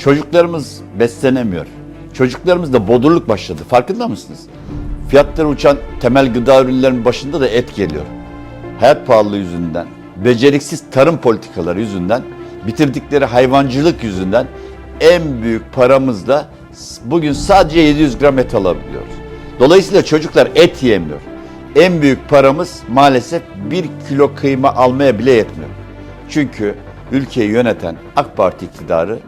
Çocuklarımız beslenemiyor. Çocuklarımızda bodurluk başladı. Farkında mısınız? Fiyatları uçan temel gıda ürünlerinin başında da et geliyor. Hayat pahalılığı yüzünden, beceriksiz tarım politikaları yüzünden, bitirdikleri hayvancılık yüzünden en büyük paramızla bugün sadece 700 gram et alabiliyoruz. Dolayısıyla çocuklar et yemiyor. En büyük paramız maalesef bir kilo kıyma almaya bile yetmiyor. Çünkü ülkeyi yöneten AK Parti iktidarı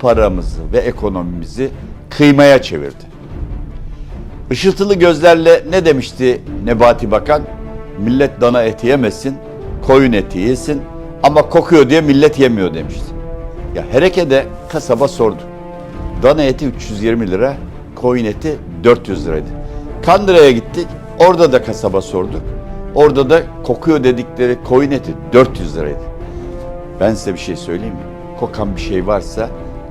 paramızı ve ekonomimizi kıymaya çevirdi. Işıltılı gözlerle ne demişti Nebati Bakan? Millet dana eti yemesin, koyun eti yesin ama kokuyor diye millet yemiyor demişti. Ya Hereke'de kasaba sordu. Dana eti 320 lira, koyun eti 400 liraydı. Kandıra'ya gittik, orada da kasaba sorduk. Orada da kokuyor dedikleri koyun eti 400 liraydı. Ben size bir şey söyleyeyim mi? Kokan bir şey varsa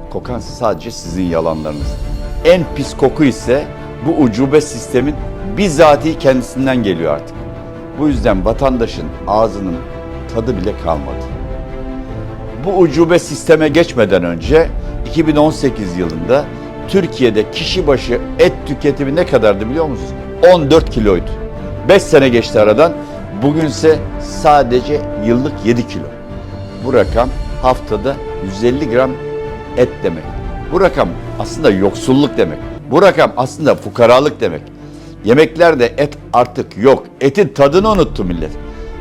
kokan sadece sizin yalanlarınız. En pis koku ise bu ucube sistemin bizatihi kendisinden geliyor artık. Bu yüzden vatandaşın ağzının tadı bile kalmadı. Bu ucube sisteme geçmeden önce 2018 yılında Türkiye'de kişi başı et tüketimi ne kadardı biliyor musunuz? 14 kiloydu. 5 sene geçti aradan. Bugünse sadece yıllık 7 kilo. Bu rakam haftada 150 gram et demek. Bu rakam aslında yoksulluk demek. Bu rakam aslında fukaralık demek. Yemeklerde et artık yok. Etin tadını unuttu millet.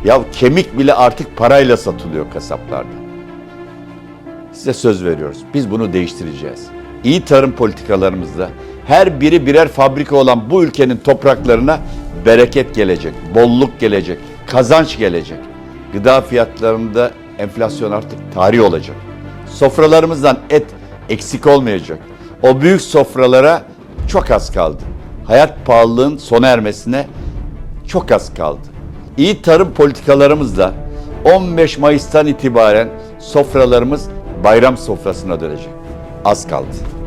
Ya kemik bile artık parayla satılıyor kasaplarda. Size söz veriyoruz. Biz bunu değiştireceğiz. İyi tarım politikalarımızla her biri birer fabrika olan bu ülkenin topraklarına bereket gelecek, bolluk gelecek, kazanç gelecek. Gıda fiyatlarında enflasyon artık tarih olacak. Sofralarımızdan et eksik olmayacak. O büyük sofralara çok az kaldı. Hayat pahalılığın sona ermesine çok az kaldı. İyi tarım politikalarımızla 15 Mayıs'tan itibaren sofralarımız bayram sofrasına dönecek. Az kaldı.